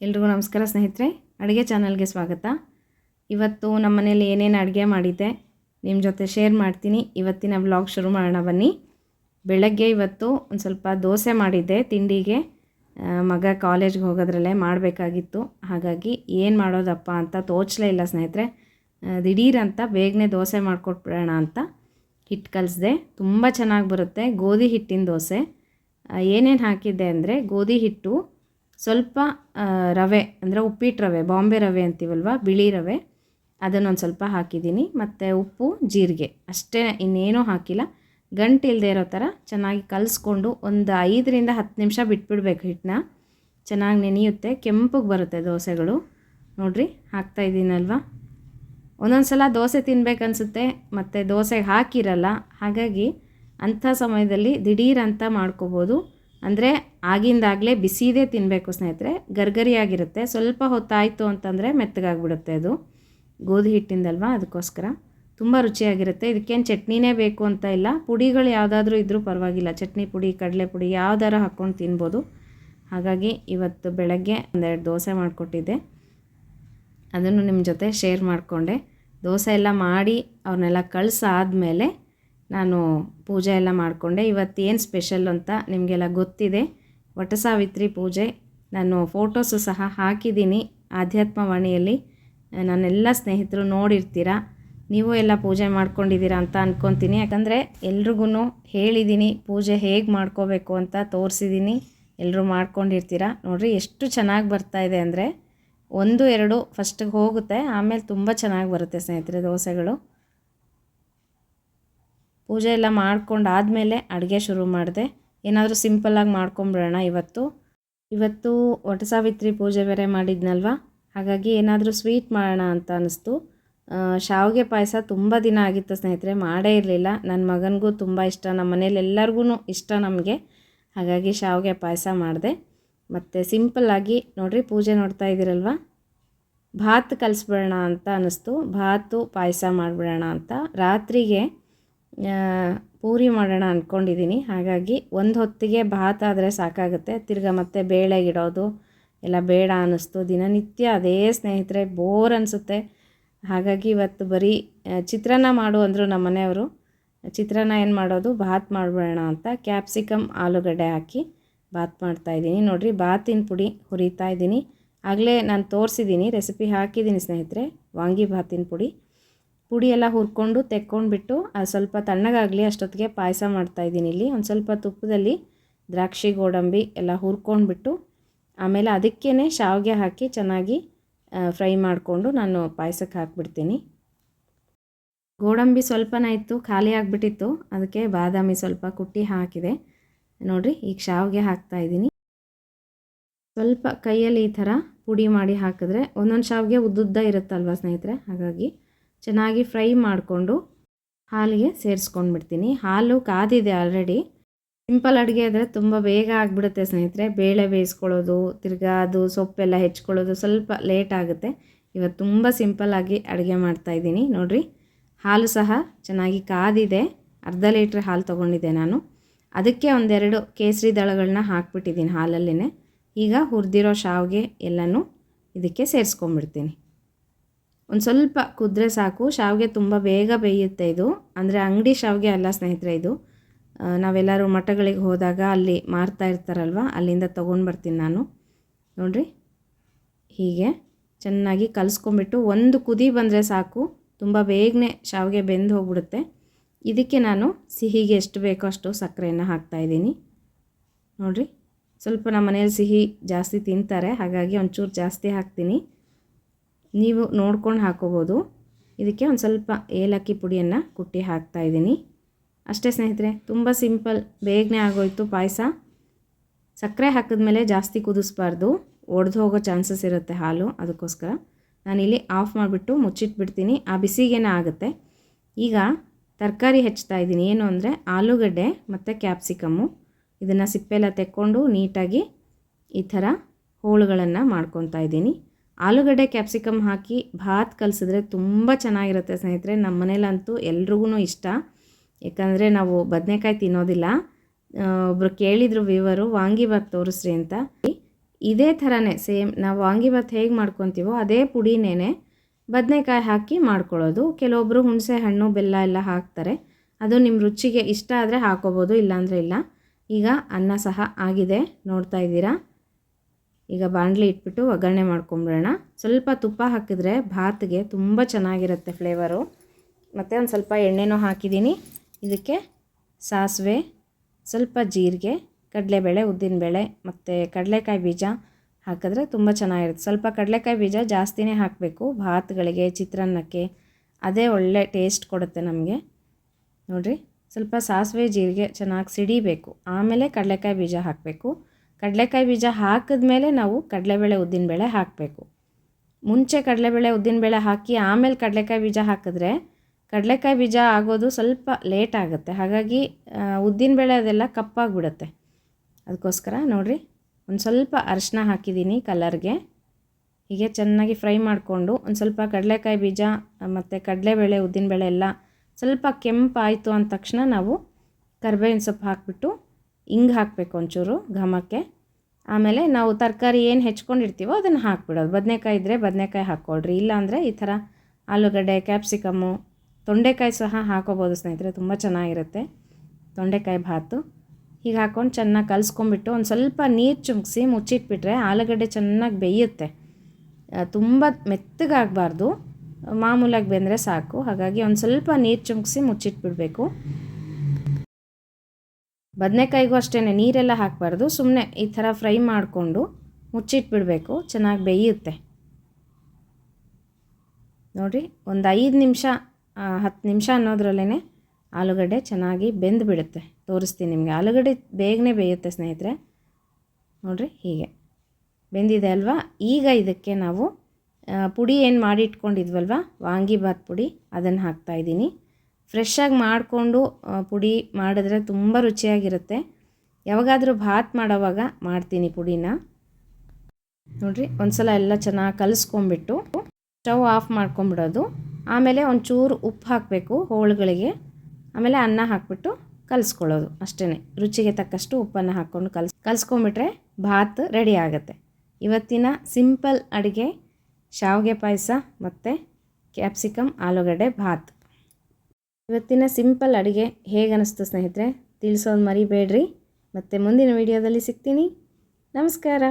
ಎಲ್ರಿಗೂ ನಮಸ್ಕಾರ ಸ್ನೇಹಿತರೆ, ಅಡುಗೆ ಚಾನಲ್ಗೆ ಸ್ವಾಗತ. ಇವತ್ತು ನಮ್ಮ ಮನೇಲಿ ಏನೇನು ಅಡುಗೆ ಮಾಡಿದ್ದೆ ನಿಮ್ಮ ಜೊತೆ ಶೇರ್ ಮಾಡ್ತೀನಿ. ಇವತ್ತಿನ ವ್ಲಾಗ್ ಶುರು ಮಾಡೋಣ ಬನ್ನಿ. ಬೆಳಗ್ಗೆ ಇವತ್ತು ಒಂದು ಸ್ವಲ್ಪ ದೋಸೆ ಮಾಡಿದ್ದೆ ತಿಂಡಿಗೆ. ಮಗ ಕಾಲೇಜ್ಗೆ ಹೋಗೋದ್ರಲ್ಲೇ ಮಾಡಬೇಕಾಗಿತ್ತು. ಹಾಗಾಗಿ ಏನು ಮಾಡೋದಪ್ಪ ಅಂತ ತೋಚಲೇ ಇಲ್ಲ ಸ್ನೇಹಿತರೆ. ದಿಢೀರಂತ ಬೇಗನೆ ದೋಸೆ ಮಾಡಿಕೊಟ್ಬಿಡೋಣ ಅಂತ ಹಿಟ್ಟು ಕಲಿಸ್ದೆ. ತುಂಬ ಚೆನ್ನಾಗಿ ಬರುತ್ತೆ. ಗೋಧಿ ಹಿಟ್ಟಿನ ದೋಸೆ. ಏನೇನು ಹಾಕಿದ್ದೆ ಅಂದರೆ ಗೋಧಿ ಹಿಟ್ಟು ಸ್ವಲ್ಪ ರವೆ, ಅಂದರೆ ಉಪ್ಪಿಟ್ಟು ರವೆ, ಬಾಂಬೆ ರವೆ ಅಂತೀವಲ್ವ, ಬಿಳಿ ರವೆ, ಅದನ್ನೊಂದು ಸ್ವಲ್ಪ ಹಾಕಿದ್ದೀನಿ. ಮತ್ತು ಉಪ್ಪು, ಜೀರಿಗೆ, ಅಷ್ಟೇ, ಇನ್ನೇನೂ ಹಾಕಿಲ್ಲ. ಗಂಟು ಇಲ್ಲದೆ ಇರೋ ಥರ ಚೆನ್ನಾಗಿ ಕಲಿಸ್ಕೊಂಡು ಒಂದು ಐದರಿಂದ ಹತ್ತು ನಿಮಿಷ ಬಿಟ್ಬಿಡ್ಬೇಕು ಹಿಟ್ಟನ್ನ ಚೆನ್ನಾಗಿ ನೆನೆಯುತ್ತೆ, ಕೆಂಪಗೆ ಬರುತ್ತೆ ದೋಸೆಗಳು. ನೋಡಿರಿ, ಹಾಕ್ತಾ ಇದ್ದೀನಲ್ವಾ? ಒಂದೊಂದು ಸಲ ದೋಸೆ ತಿನ್ಬೇಕನ್ಸುತ್ತೆ, ಮತ್ತು ದೋಸೆಗೆ ಹಾಕಿರಲ್ಲ. ಹಾಗಾಗಿ ಅಂಥ ಸಮಯದಲ್ಲಿ ದಿಢೀರಂತ ಮಾಡ್ಕೋಬೋದು. ಅಂದರೆ ಆಗಿಂದಾಗಲೇ ಬಿಸಿದೇ ತಿನ್ನಬೇಕು ಸ್ನೇಹಿತರೆ, ಗರ್ಗರಿಯಾಗಿರುತ್ತೆ. ಸ್ವಲ್ಪ ಹೊತ್ತಾಯಿತು ಅಂತಂದರೆ ಮೆತ್ತಗಾಗ್ಬಿಡುತ್ತೆ ಅದು. ಗೋಧಿ ಹಿಟ್ಟಿಂದಲ್ವಾ? ಅದಕ್ಕೋಸ್ಕರ. ತುಂಬ ರುಚಿಯಾಗಿರುತ್ತೆ. ಇದಕ್ಕೇನು ಚಟ್ನಿನೇ ಬೇಕು ಅಂತ ಇಲ್ಲ. ಪುಡಿಗಳು ಯಾವುದಾದ್ರೂ ಇದ್ದರೂ ಪರವಾಗಿಲ್ಲ. ಚಟ್ನಿ ಪುಡಿ, ಕಡಲೆ ಪುಡಿ ಯಾವ್ದಾರ ಹಾಕ್ಕೊಂಡು ತಿನ್ಬೋದು. ಹಾಗಾಗಿ ಇವತ್ತು ಬೆಳಗ್ಗೆ ಒಂದೆರಡು ದೋಸೆ ಮಾಡಿಕೊಟ್ಟಿದ್ದೆ. ಅದನ್ನು ನಿಮ್ಮ ಜೊತೆ ಶೇರ್ ಮಾಡಿಕೊಂಡೆ. ದೋಸೆ ಎಲ್ಲ ಮಾಡಿ ಅವ್ರನ್ನೆಲ್ಲ ಕಳಿಸಾದ್ಮೇಲೆ ನಾನು ಪೂಜೆ ಎಲ್ಲ ಮಾಡಿಕೊಂಡೆ. ಇವತ್ತು ಏನು ಸ್ಪೆಷಲ್ ಅಂತ ನಿಮಗೆಲ್ಲ ಗೊತ್ತಿದೆ. ವಟ ಸಾವಿತ್ರಿ ಪೂಜೆ. ನಾನು ಫೋಟೋಸು ಸಹ ಹಾಕಿದ್ದೀನಿ ಆಧ್ಯಾತ್ಮವಾಣಿಯಲ್ಲಿ ನನ್ನೆಲ್ಲ ಸ್ನೇಹಿತರು ನೋಡಿರ್ತೀರ. ನೀವು ಎಲ್ಲ ಪೂಜೆ ಮಾಡ್ಕೊಂಡಿದ್ದೀರಾ ಅಂತ ಅಂದ್ಕೊತೀನಿ ಯಾಕಂದರೆ ಎಲ್ರಿಗೂ ಹೇಳಿದ್ದೀನಿ ಪೂಜೆ ಹೇಗೆ ಮಾಡ್ಕೋಬೇಕು ಅಂತ ತೋರಿಸಿದ್ದೀನಿ. ಎಲ್ಲರೂ ಮಾಡ್ಕೊಂಡಿರ್ತೀರ. ನೋಡಿರಿ ಎಷ್ಟು ಚೆನ್ನಾಗಿ ಬರ್ತಾ ಇದೆ ಅಂದರೆ ಒಂದು, ಎರಡು ಫಸ್ಟಿಗೆ ಹೋಗುತ್ತೆ. ಆಮೇಲೆ ತುಂಬ ಚೆನ್ನಾಗಿ ಬರುತ್ತೆ ಸ್ನೇಹಿತರೆ ದೋಸೆಗಳು. ಪೂಜೆ ಎಲ್ಲ ಮಾಡ್ಕೊಂಡು ಆದಮೇಲೆ ಅಡುಗೆ ಶುರು ಮಾಡಿದೆ. ಏನಾದರೂ ಸಿಂಪಲ್ಲಾಗಿ ಮಾಡ್ಕೊಂಬಿಡೋಣ ಇವತ್ತು. ಇವತ್ತು ವಟ ಸಾವಿತ್ರಿ ಪೂಜೆ ಬೇರೆ ಮಾಡಿದ್ನಲ್ವ? ಹಾಗಾಗಿ ಏನಾದರೂ ಸ್ವೀಟ್ ಮಾಡೋಣ ಅಂತ ಅನ್ನಿಸ್ತು ಶಾವಿಗೆ ಪಾಯಸ ತುಂಬ ದಿನ ಆಗಿತ್ತು ಸ್ನೇಹಿತರೆ, ಮಾಡೇ ಇರಲಿಲ್ಲ. ನನ್ನ ಮಗನಿಗೂ ತುಂಬ ಇಷ್ಟ ನಮ್ಮ ಮನೇಲಿ ಎಲ್ಲರಿಗೂ ಇಷ್ಟ ನಮಗೆ. ಹಾಗಾಗಿ ಶಾವಿಗೆ ಪಾಯಸ ಮಾಡಿದೆ. ಮತ್ತು ಸಿಂಪಲ್ಲಾಗಿ ನೋಡಿರಿ ಪೂಜೆ ನೋಡ್ತಾ ಇದ್ದೀರಲ್ವ ಭಾತ್ ಕಲಿಸ್ಬಿಡೋಣ ಅಂತ ಅನ್ನಿಸ್ತು ಭಾತು ಪಾಯಸ ಮಾಡಿಬಿಡೋಣ ಅಂತ. ರಾತ್ರಿಗೆ ಪೂರಿ ಮಾಡೋಣ ಅಂದ್ಕೊಂಡಿದ್ದೀನಿ ಹಾಗಾಗಿ ಒಂದು ಹೊತ್ತಿಗೆ ಭಾತ್ ಆದರೆ ಸಾಕಾಗುತ್ತೆ. ತಿರ್ಗಾ ಮತ್ತೆ ಬೇಳೆಗಿಡೋದು, ಎಲ್ಲ ಬೇಡ ಅನ್ನಿಸ್ತು. ದಿನನಿತ್ಯ ಅದೇ ಸ್ನೇಹಿತರೆ, ಬೋರ್ ಅನಿಸುತ್ತೆ. ಹಾಗಾಗಿ ಇವತ್ತು ಬರೀ ಚಿತ್ರಾನ್ನ ಮಾಡು ಅಂದರು ನಮ್ಮ ಮನೆಯವರು. ಚಿತ್ರಾನ್ನ ಏನು ಮಾಡೋದು? ಭಾತ್ ಮಾಡಿಬಿಡೋಣ ಅಂತ ಕ್ಯಾಪ್ಸಿಕಮ್ ಆಲೂಗಡ್ಡೆ ಹಾಕಿ ಬಾತ್ ಮಾಡ್ತಾಯಿದ್ದೀನಿ ನೋಡಿರಿ ಬಾತಿನ ಪುಡಿ ಹುರಿತಾ ಇದ್ದೀನಿ. ಆಗಲೇ ನಾನು ತೋರಿಸಿದ್ದೀನಿ ರೆಸಿಪಿ ಹಾಕಿದ್ದೀನಿ ಸ್ನೇಹಿತರೆ. ವಾಂಗಿ ಭಾತಿನ ಪುಡಿ. ಪುಡಿ ಎಲ್ಲ ಹುರ್ಕೊಂಡು ತೆಕ್ಕೊಂಡ್ಬಿಟ್ಟು ಅದು ಸ್ವಲ್ಪ ತಣ್ಣಗಾಗಲಿ ಅಷ್ಟೊತ್ತಿಗೆ ಪಾಯಸ ಮಾಡ್ತಾಯಿದ್ದೀನಿ ಇಲ್ಲಿ. ಒಂದು ಸ್ವಲ್ಪ ತುಪ್ಪದಲ್ಲಿ ದ್ರಾಕ್ಷಿ, ಗೋಡಂಬಿ ಎಲ್ಲ ಹುರ್ಕೊಂಡ್ಬಿಟ್ಟು, ಆಮೇಲೆ ಅದಕ್ಕೇ ಶಾವಿಗೆ ಹಾಕಿ ಚೆನ್ನಾಗಿ ಫ್ರೈ ಮಾಡಿಕೊಂಡು ನಾನು ಪಾಯಸಕ್ಕೆ ಹಾಕ್ಬಿಡ್ತೀನಿ. ಗೋಡಂಬಿ ಸ್ವಲ್ಪನೇ ಇತ್ತು ಖಾಲಿ ಆಗಿಬಿಟ್ಟಿತ್ತು. ಅದಕ್ಕೆ ಬಾದಾಮಿ ಸ್ವಲ್ಪ ಕುಟ್ಟಿ ಹಾಕಿದೆ. ನೋಡಿರಿ, ಈಗ ಶಾವಿಗೆ ಹಾಕ್ತಾ ಇದ್ದೀನಿ ಸ್ವಲ್ಪ ಕೈಯಲ್ಲಿ ಈ ಥರ ಪುಡಿ ಮಾಡಿ ಹಾಕಿದ್ರೆ, ಒಂದೊಂದು ಶಾವಿಗೆ ಉದ್ದುದ್ದ ಇರುತ್ತಲ್ವ ಸ್ನೇಹಿತರೆ? ಹಾಗಾಗಿ ಚೆನ್ನಾಗಿ ಫ್ರೈ ಮಾಡಿಕೊಂಡು ಹಾಲಿಗೆ ಸೇರಿಸ್ಕೊಂಡ್ಬಿಡ್ತೀನಿ. ಹಾಲು ಕಾದಿದೆ ಆಲ್ರೆಡಿ ಸಿಂಪಲ್ ಅಡುಗೆ ಆದರೆ ತುಂಬ ಬೇಗ ಆಗಿಬಿಡುತ್ತೆ ಸ್ನೇಹಿತರೆ. ಬೇಳೆ ಬೇಯಿಸ್ಕೊಳ್ಳೋದು, ತಿರ್ಗಾ ಅದು ಸೊಪ್ಪೆಲ್ಲ ಹೆಚ್ಕೊಳ್ಳೋದು ಸ್ವಲ್ಪ ಲೇಟ್ ಆಗುತ್ತೆ. ಇವತ್ತು ತುಂಬ ಸಿಂಪಲ್ಲಾಗಿ ಅಡುಗೆ ಮಾಡ್ತಾಯಿದ್ದೀನಿ ನೋಡಿರಿ, ಹಾಲು ಸಹ ಚೆನ್ನಾಗಿ ಕಾದಿದೆ. ಅರ್ಧ ಲೀಟ್ರ್ ಹಾಲು ತೊಗೊಂಡಿದ್ದೆ ನಾನು. ಅದಕ್ಕೆ ಒಂದೆರಡು ಕೇಸರಿ ದಳಗಳನ್ನ ಹಾಕ್ಬಿಟ್ಟಿದ್ದೀನಿ ಹಾಲಲ್ಲೇ ಈಗ ಹುರಿದಿರೋ ಶಾವಿಗೆ ಎಲ್ಲನೂ ಇದಕ್ಕೆ ಸೇರಿಸ್ಕೊಂಡ್ಬಿಡ್ತೀನಿ. ಒಂದು ಸ್ವಲ್ಪ ಕುದ್ರೆ ಸಾಕು. ಶಾವಿಗೆ ತುಂಬ ಬೇಗ ಬೇಯುತ್ತೆ ಇದು. ಅಂದರೆ ಅಂಗಡಿ ಶಾವಿಗೆ ಅಲ್ಲ ಸ್ನೇಹಿತರೆ ಇದು. ನಾವೆಲ್ಲರೂ ಮಠಗಳಿಗೆ ಹೋದಾಗ ಅಲ್ಲಿ ಮಾರ್ತಾ ಇರ್ತಾರಲ್ವ? ಅಲ್ಲಿಂದ ತೊಗೊಂಡು ಬರ್ತೀನಿ ನಾನು. ನೋಡಿರಿ. ಹೀಗೆ ಚೆನ್ನಾಗಿ ಕಲಿಸ್ಕೊಂಬಿಟ್ಟು ಒಂದು ಕುದಿ ಬಂದರೆ ಸಾಕು. ತುಂಬ ಬೇಗನೆ ಶಾವಿಗೆ ಬೆಂದು ಹೋಗ್ಬಿಡುತ್ತೆ. ಇದಕ್ಕೆ ನಾನು ಸಿಹಿಗೆ ಎಷ್ಟು ಬೇಕೋ ಅಷ್ಟು ಸಕ್ಕರೆಯನ್ನು ಹಾಕ್ತಾಯಿದ್ದೀನಿ ನೋಡಿರಿ. ಸ್ವಲ್ಪ ನಮ್ಮ ಮನೇಲಿ ಸಿಹಿ ಜಾಸ್ತಿ ತಿಂತಾರೆ. ಹಾಗಾಗಿ ಒಂಚೂರು ಜಾಸ್ತಿ ಹಾಕ್ತೀನಿ. ನೀವು ನೋಡ್ಕೊಂಡು ಹಾಕೋಬೋದು. ಇದಕ್ಕೆ ಒಂದು ಸ್ವಲ್ಪ ಏಲಕ್ಕಿ ಪುಡಿಯನ್ನು ಕುಟ್ಟಿ ಹಾಕ್ತಾ ಇದ್ದೀನಿ. ಅಷ್ಟೇ ಸ್ನೇಹಿತರೆ, ತುಂಬ ಸಿಂಪಲ್, ಬೇಗನೆ ಆಗೋಯ್ತು ಪಾಯಸ. ಸಕ್ಕರೆ ಹಾಕಿದ್ಮೇಲೆ ಜಾಸ್ತಿ ಕುದಿಸ್ಬಾರ್ದು. ಒಡೆದು ಹೋಗೋ ಚಾನ್ಸಸ್ ಇರುತ್ತೆ ಹಾಲು, ಅದಕ್ಕೋಸ್ಕರ. ನಾನಿಲ್ಲಿ ಆಫ್ ಮಾಡಿಬಿಟ್ಟು ಮುಚ್ಚಿಟ್ಬಿಡ್ತೀನಿ. ಆ ಬಿಸಿಗೇನೇ ಆಗುತ್ತೆ. ಈಗ ತರಕಾರಿ ಹೆಚ್ಚ್ತಾ ಇದ್ದೀನಿ. ಏನು ಅಂದರೆ ಆಲೂಗಡ್ಡೆ ಮತ್ತು ಕ್ಯಾಪ್ಸಿಕಮ್ಮು. ಇದನ್ನು ಸಿಪ್ಪೆಲ್ಲ ತೆಕ್ಕೊಂಡು ನೀಟಾಗಿ ಈ ಥರ ಹೋಳುಗಳನ್ನು ಮಾಡ್ಕೊತಾ ಇದ್ದೀನಿ. ಆಲೂಗಡ್ಡೆ ಕ್ಯಾಪ್ಸಿಕಮ್ ಹಾಕಿ ಭಾತ್ ಕಲಿಸಿದ್ರೆ ತುಂಬ ಚೆನ್ನಾಗಿರುತ್ತೆ ಸ್ನೇಹಿತರೆ. ನಮ್ಮ ಮನೇಲಂತೂ ಎಲ್ರಿಗೂ ಇಷ್ಟ. ಯಾಕಂದರೆ ನಾವು ಬದನೆಕಾಯಿ ತಿನ್ನೋದಿಲ್ಲ. ಒಬ್ಬರು ಕೇಳಿದರು ವಿವರು ವಾಂಗಿಭಾತ್ ತೋರಿಸ್ರಿ ಅಂತ. ಇದೇ ಥರನೇ ಸೇಮ್ ನಾವು ವಾಂಗಿಭಾತ್ ಹೇಗೆ ಮಾಡ್ಕೊತೀವೋ ಅದೇ ಪುಡಿನೇ ಬದನೆಕಾಯಿ ಹಾಕಿ ಮಾಡ್ಕೊಳ್ಳೋದು. ಕೆಲವೊಬ್ಬರು ಹುಣಸೆ ಹಣ್ಣು, ಬೆಲ್ಲ ಎಲ್ಲ ಹಾಕ್ತಾರೆ. ಅದು ನಿಮ್ಮ ರುಚಿಗೆ ಇಷ್ಟ ಆದರೆ ಹಾಕೋಬೋದು, ಇಲ್ಲಾಂದರೆ ಇಲ್ಲ. ಈಗ ಅನ್ನ ಸಹ ಆಗಿದೆ ನೋಡ್ತಾ ಇದ್ದೀರಾ. ಈಗ ಬಾಣಲಿ ಇಟ್ಬಿಟ್ಟು ಒಗ್ಗರಣೆ ಮಾಡ್ಕೊಂಬಿಡೋಣ. ಸ್ವಲ್ಪ ತುಪ್ಪ ಹಾಕಿದ್ರೆ ಭಾತ್ಗೆ ತುಂಬ ಚೆನ್ನಾಗಿರುತ್ತೆ ಫ್ಲೇವರು ಮತ್ತು ಒಂದು ಸ್ವಲ್ಪ ಎಣ್ಣೆನೂ ಹಾಕಿದ್ದೀನಿ. ಇದಕ್ಕೆ ಸಾಸಿವೆ, ಸ್ವಲ್ಪ ಜೀರಿಗೆ, ಕಡಲೆಬೇಳೆ, ಉದ್ದಿನಬೇಳೆ, ಮತ್ತು ಕಡಲೆಕಾಯಿ ಬೀಜ ಹಾಕಿದ್ರೆ ತುಂಬ ಚೆನ್ನಾಗಿರುತ್ತೆ. ಸ್ವಲ್ಪ ಕಡಲೆಕಾಯಿ ಬೀಜ ಜಾಸ್ತಿನೇ ಹಾಕಬೇಕು. ಭಾತ್ಗಳಿಗೆ, ಚಿತ್ರಾನ್ನಕ್ಕೆ ಅದೇ ಒಳ್ಳೆ ಟೇಸ್ಟ್ ಕೊಡುತ್ತೆ ನಮಗೆ. ನೋಡಿರಿ, ಸ್ವಲ್ಪ ಸಾಸಿವೆ, ಜೀರಿಗೆ ಚೆನ್ನಾಗಿ ಸಿಡಿಬೇಕು. ಆಮೇಲೆ ಕಡಲೆಕಾಯಿ ಬೀಜ ಹಾಕಬೇಕು. ಕಡಲೆಕಾಯಿ ಬೀಜ ಹಾಕಿದ ಮೇಲೆ ನಾವು ಕಡಲೆಬೇಳೆ ಉದ್ದಿನಬೇಳೆ ಹಾಕಬೇಕು. ಮುಂಚೆ ಕಡಲೆಬೇಳೆ ಉದ್ದಿನಬೇಳೆ ಹಾಕಿ ಆಮೇಲೆ ಕಡಲೆಕಾಯಿ ಬೀಜ ಹಾಕಿದ್ರೆ ಕಡಲೆಕಾಯಿ ಬೀಜ ಆಗೋದು ಸ್ವಲ್ಪ ಲೇಟ್ ಆಗುತ್ತೆ. ಹಾಗಾಗಿ ಉದ್ದಿನಬೇಳೆ ಅದೆಲ್ಲ ಕಪ್ಪಾಗಿಬಿಡುತ್ತೆ. ಅದಕ್ಕೋಸ್ಕರ ನೋಡಿರಿ, ಒಂದು ಸ್ವಲ್ಪ ಅರಿಶಿನ ಹಾಕಿದ್ದೀನಿ ಕಲರ್ಗೆ. ಹೀಗೆ ಚೆನ್ನಾಗಿ ಫ್ರೈ ಮಾಡಿಕೊಂಡು ಒಂದು ಸ್ವಲ್ಪ ಕಡಲೆಕಾಯಿ ಬೀಜ, ಮತ್ತು ಕಡಲೆಬೇಳೆ ಉದ್ದಿನಬೇಳೆ ಎಲ್ಲ ಸ್ವಲ್ಪ ಕೆಂಪಾಯಿತು ಅಂದ ತಕ್ಷಣ ನಾವು ಕರ್ಬೇವಿನ ಸೊಪ್ಪು ಹಾಕಿಬಿಟ್ಟು ಹಿಂಗೆ ಹಾಕಬೇಕು ಒಂಚೂರು ಘಮಕ್ಕೆ. ಆಮೇಲೆ ನಾವು ತರಕಾರಿ ಏನು ಹೆಚ್ಕೊಂಡಿರ್ತೀವೋ ಅದನ್ನು ಹಾಕ್ಬಿಡೋದು. ಬದನೆಕಾಯಿ ಇದ್ದರೆ ಬದನೆಕಾಯಿ ಹಾಕ್ಕೊಳ್ರಿ. ಇಲ್ಲಾಂದರೆ ಈ ಥರ ಆಲೂಗಡ್ಡೆ, ಕ್ಯಾಪ್ಸಿಕಮ್ಮು, ತೊಂಡೆಕಾಯಿ ಸಹ ಹಾಕೋಬೋದು ಸ್ನೇಹಿತರೆ. ತುಂಬ ಚೆನ್ನಾಗಿರುತ್ತೆ ತೊಂಡೆಕಾಯಿ ಭಾತು. ಹೀಗೆ ಹಾಕ್ಕೊಂಡು ಚೆನ್ನಾಗಿ ಕಲಿಸ್ಕೊಂಬಿಟ್ಟು ಒಂದು ಸ್ವಲ್ಪ ನೀರು ಚುಮ್ಕಿಸಿ ಮುಚ್ಚಿಟ್ಬಿಟ್ರೆ ಆಲೂಗಡ್ಡೆ ಚೆನ್ನಾಗಿ ಬೇಯುತ್ತೆ. ತುಂಬ ಮೆತ್ತಗಾಗಬಾರ್ದು. ಮಾಮೂಲಾಗಿ ಬೆಂದರೆ ಸಾಕು. ಹಾಗಾಗಿ ಒಂದು ಸ್ವಲ್ಪ ನೀರು ಚುಮ್ಕಿಸಿ ಮುಚ್ಚಿಟ್ಬಿಡಬೇಕು. ಬದನೆಕಾಯಿಗೂ ಅಷ್ಟೇ ನೀರೆಲ್ಲ ಹಾಕಬಾರ್ದು. ಸುಮ್ಮನೆ ಈ ಥರ ಫ್ರೈ ಮಾಡಿಕೊಂಡು ಮುಚ್ಚಿಟ್ಬಿಡಬೇಕು, ಚೆನ್ನಾಗಿ ಬೇಯುತ್ತೆ. ನೋಡಿರಿ ಒಂದು ಐದು ನಿಮಿಷ ಹತ್ತು ನಿಮಿಷ ಅನ್ನೋದ್ರಲ್ಲೇ ಆಲೂಗಡ್ಡೆ ಚೆನ್ನಾಗಿ ಬೆಂದು ಬಿಡುತ್ತೆ ತೋರಿಸ್ತೀನಿ ನಿಮಗೆ. ಆಲೂಗಡ್ಡೆ ಬೇಗನೆ ಬೇಯುತ್ತೆ ಸ್ನೇಹಿತರೆ. ನೋಡಿರಿ, ಹೀಗೆ. ಬೆಂದಿದೆ ಅಲ್ವಾ? ಈಗ ಇದಕ್ಕೆ ನಾವು ಪುಡಿ ಏನು ಮಾಡಿ ಇಟ್ಕೊಂಡಿದ್ವಲ್ವ ವಾಂಗಿಭಾತ್ ಪುಡಿ. ಅದನ್ನು ಹಾಕ್ತಾಯಿದ್ದೀನಿ ಫ್ರೆಶ್ಶಾಗಿ ಮಾಡಿಕೊಂಡು ಪುಡಿ ಮಾಡಿದ್ರೆ ತುಂಬ ರುಚಿಯಾಗಿರುತ್ತೆ. ಯಾವಾಗಾದರೂ ಭಾತ್ ಮಾಡೋವಾಗ ಮಾಡ್ತೀನಿ ಪುಡಿನ. ನೋಡಿರಿ ಒಂದು ಸಲ ಎಲ್ಲ ಚೆನ್ನಾಗಿ ಕಲಿಸ್ಕೊಂಬಿಟ್ಟು ಸ್ಟವ್ ಆಫ್ ಮಾಡ್ಕೊಂಬಿಡೋದು. ಆಮೇಲೆ ಒಂಚೂರು ಉಪ್ಪು ಹಾಕಬೇಕು ಹೋಳುಗಳಿಗೆ. ಆಮೇಲೆ ಅನ್ನ ಹಾಕ್ಬಿಟ್ಟು ಕಲಿಸ್ಕೊಳ್ಳೋದು ಅಷ್ಟೇ ರುಚಿಗೆ ತಕ್ಕಷ್ಟು ಉಪ್ಪನ್ನು ಹಾಕ್ಕೊಂಡು ಕಲ್ಸ್ ಕಲಿಸ್ಕೊಂಬಿಟ್ರೆ ಭಾತ್ ರೆಡಿ ಆಗುತ್ತೆ. ಇವತ್ತಿನ ಸಿಂಪಲ್ ಅಡುಗೆ, ಶಾವಿಗೆ ಪಾಯಸ ಮತ್ತು ಕ್ಯಾಪ್ಸಿಕಮ್, ಆಲೂಗಡ್ಡೆ, ಭಾತ್. ಇವತ್ತಿನ ಸಿಂಪಲ್ ಅಡುಗೆ ಹೇಗೆ ಅನ್ನಿಸ್ತು ಸ್ನೇಹಿತರೆ? ತಿಳಿಸೋದು ಮರಿಬೇಡ್ರಿ. ಮತ್ತು ಮುಂದಿನ ವೀಡಿಯೋದಲ್ಲಿ ಸಿಗ್ತೀನಿ. ನಮಸ್ಕಾರ.